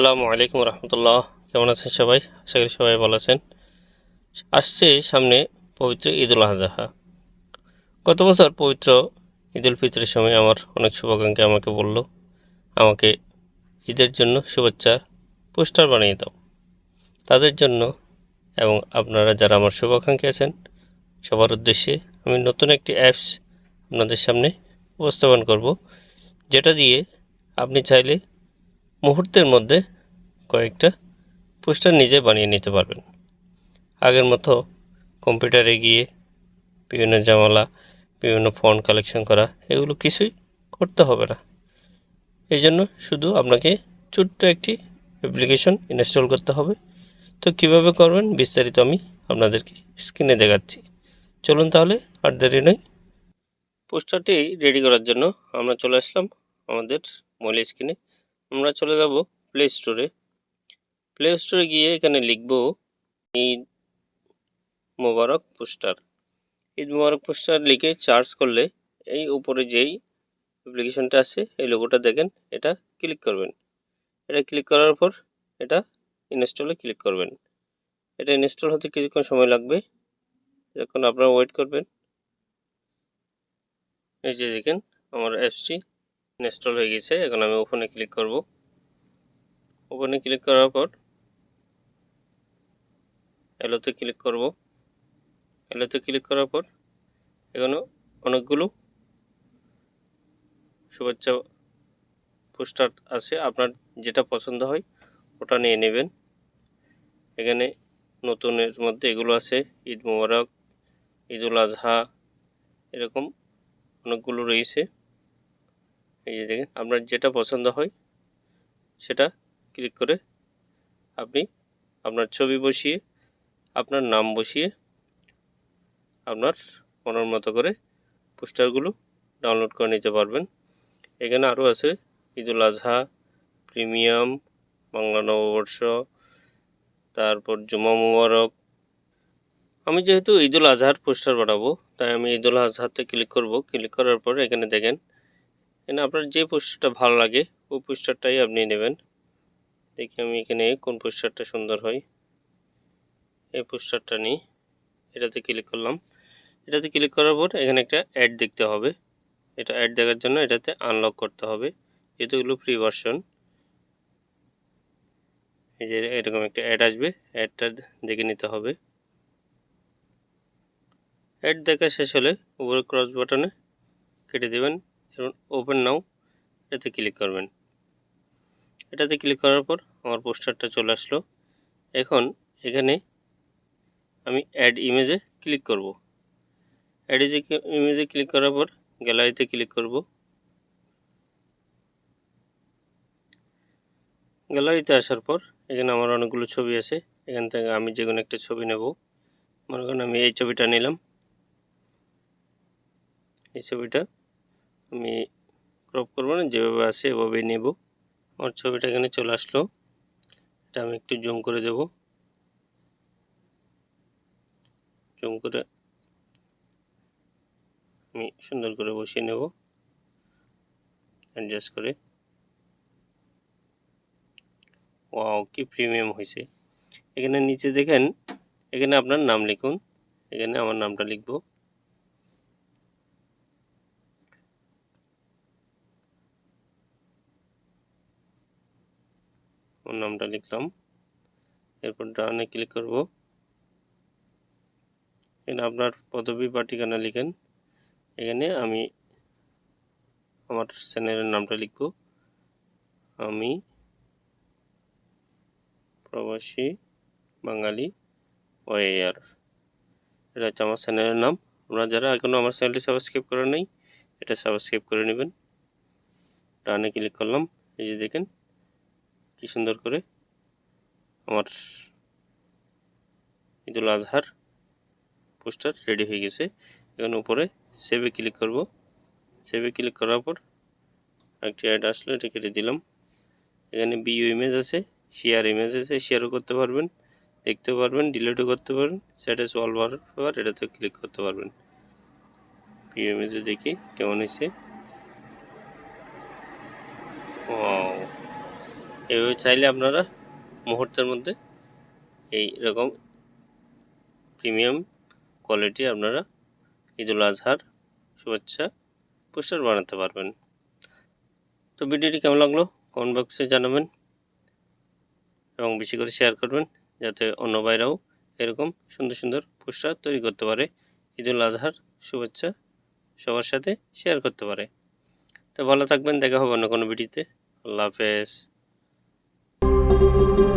আসসালামু আলাইকুম রহমতুল্লাহ। কেমন আছেন সবাই? আশা করি সবাই ভালো আছেন। আসছে সামনে পবিত্র ঈদুল আজহা। গত বছর পবিত্র ঈদুল ফিতরের সময় আমার অনেক শুভাকাঙ্ক্ষী আমাকে বলল, আমাকে ঈদের জন্য শুভেচ্ছা পোস্টার বানিয়ে দাও। তাদের জন্য এবং আপনারা যারা আমার শুভাকাঙ্ক্ষী আছেন, সবার উদ্দেশ্যে আমি নতুন একটি অ্যাপস আপনাদের সামনে উপস্থাপন করব, যেটা দিয়ে আপনি চাইলে মুহূর্তের মধ্যে কয়েকটা পোস্টার নিজে বানিয়ে নিতে পারবেন। আগের মতো কম্পিউটারে গিয়ে বিভিন্ন জামালা, বিভিন্ন ফোন কালেকশন করা, এগুলো কিছুই করতে হবে না। এই জন্য শুধু আপনাকে ছোট্ট একটি অ্যাপ্লিকেশন ইনস্টল করতে হবে। তো কীভাবে করবেন বিস্তারিত আমি আপনাদেরকে স্ক্রিনে দেখাচ্ছি। চলুন তাহলে আর দেরি নয়। পোস্টারটি রেডি করার জন্য আমরা চলে আসলাম আমাদের মোবাইল স্ক্রিনে আমরা চলে যাব প্লে স্টোরে প্লে স্টোরে গিয়ে এখানে লিখব ঈদ মোবারক পোস্টার। ঈদ মোবারক পোস্টার লিখে চার্জ করলে এই উপরে যেই অ্যাপ্লিকেশনটা আছে, এই লোগোটা দেখেন, এটা ক্লিক করবেন। এটা ক্লিক করার পর এটা ইনস্টলে ক্লিক করবেন। এটা ইনস্টল হতে কিছুক্ষণ সময় লাগবে। যখন আপনারা ওয়েট করবেন, এই যে দেখেন, আমার অ্যাপসটি ইনস্টল হয়ে গেছে। এখন আমি ওপেনে ক্লিক করব। ওপেনে ক্লিক করার পর এলোতে ক্লিক করব। এলোতে ক্লিক করার পর এখানে অনেকগুলো শুভেচ্ছা পোস্টার আছে। আপনার যেটা পছন্দ হয় ওটা নিয়ে নেবেন। এখানে নতুনের মধ্যে এগুলো আছে। ঈদ মোবারক ঈদুল আজহা, এরকম অনেকগুলো রয়েছে। এই যে দেখেন আপনার যেটা পছন্দ হয়, সেটা ক্লিক করে আপনি আপনার ছবি বসিয়ে, আপনার নাম বসিয়ে, আপনার মনের মতো করে পোস্টারগুলো ডাউনলোড করে নিতে পারবেন। এখানে আরও আছে, ঈদুল আজহা, প্রিমিয়াম, বাংলা নববর্ষ, তারপর জুমা মুবারক। আমি যেহেতু ঈদুল আজহার পোস্টার বানাবো, তাই আমি ঈদুল আজহাতে ক্লিক করব। ক্লিক করার পর এখানে দেখেন এখানে আপনার যে পোস্টারটা ভালো লাগে, ওই পোস্টারটাই আপনি নেবেন। দেখি আমি এখানে কোন পোস্টারটা সুন্দর হয়। এই পোস্টারটা নিই। এটাতে ক্লিক করলাম। এটাতে ক্লিক করার পর এখানে একটা অ্যাড দেখতে হবে। এটা অ্যাড দেখার জন্য এটাতে আনলক করতে হবে। যেহেতু এগুলো ফ্রি ভার্সন এই যে এরকম একটা অ্যাড আসবে। অ্যাডটা দেখে নিতে হবে। অ্যাড দেখা শেষ হলে উপরে ক্রস বাটনে কেটে দেবেন। ওপেন নাও এটাতে ক্লিক করবেন। এটাতে ক্লিক করার পর আমার পোস্টারটা চলে আসলো। এখন এখানে আমি অ্যাড ইমেজে ক্লিক করব। অ্যাড ইমেজে ক্লিক করার পর গ্যালারিতে ক্লিক করব। গ্যালারিতে আসার পর এখানে আমার অনেকগুলো ছবি আছে। এখান থেকে আমি যে কোনো একটা ছবি নেব। মনে করেন আমি এই ছবিটা নিলাম। এই ছবিটা আমি ক্রপ করব না, যেভাবে আছে এভাবেই নেব। আমার ছবিটা এখানে চলে আসলো। এটা আমি একটু জুম করে দেব। জুম করে আমি সুন্দর করে বসিয়ে নেব। অ্যাডজাস্ট করে। ওয়াও কি প্রিমিয়াম হয়েছে। এখানে নিচে দেখেন, এখানে আপনার নাম লিখুন। এখানে আমার নামটা লিখব। ওর নামটা লিখলাম। এরপর ডানে ক্লিক করব। এখানে আপনার পদবি বা ঠিকানা লিখেন। এখানে আমি আমার চ্যানেলের নামটা লিখব। আমি প্রবাসী বাঙালি ওয়ার এটা হচ্ছে আমার চ্যানেলের নাম। আপনারা যারা এখনও আমার চ্যানেলটি সাবস্ক্রাইব করেন নাই, এটা সাবস্ক্রাইব করে নেবেন। ডানে ক্লিক করলাম। এই যে দেখেন কি সুন্দর করে? আমার ঈদুল আজহার পোস্টার রেডি হয়ে গেছে। এখন উপরে সেভে ক্লিক করব। সেভে ক্লিক করার পর একটি অ্যাড আসলো, এটা কেটে দিলাম। এখানে বিইউ ইমেজ আছে শেয়ার ইমেজ আছে শেয়ারও করতে পারবেন দেখতে পারবেন ডিলিটও করতে পারবেন স্ট্যাটাস বার এটাতে ক্লিক করতে পারবেন। বিইউ ইমেজে দেখি কেমন হয়েছে। ও এভাবে চাইলে আপনারা মুহূর্তের মধ্যে এই রকম প্রিমিয়াম কোয়ালিটি আপনারা ঈদুল আজহার শুভেচ্ছা পোস্টার বানাতে পারবেন। তো ভিডিওটি কেমন লাগল কমেন্ট বক্সে জানাবেন এবং বেশি করে শেয়ার করবেন যাতে অন্য ভাইরাও এরকম সুন্দর সুন্দর পোস্টার তৈরি করতে পারে, ঈদুল আজহার শুভেচ্ছা সবার সাথে শেয়ার করতে পারে। তো ভালো থাকবেন, দেখা হবে অন্য কোনো ভিডিওতে। আল্লাহ হাফেজ। Música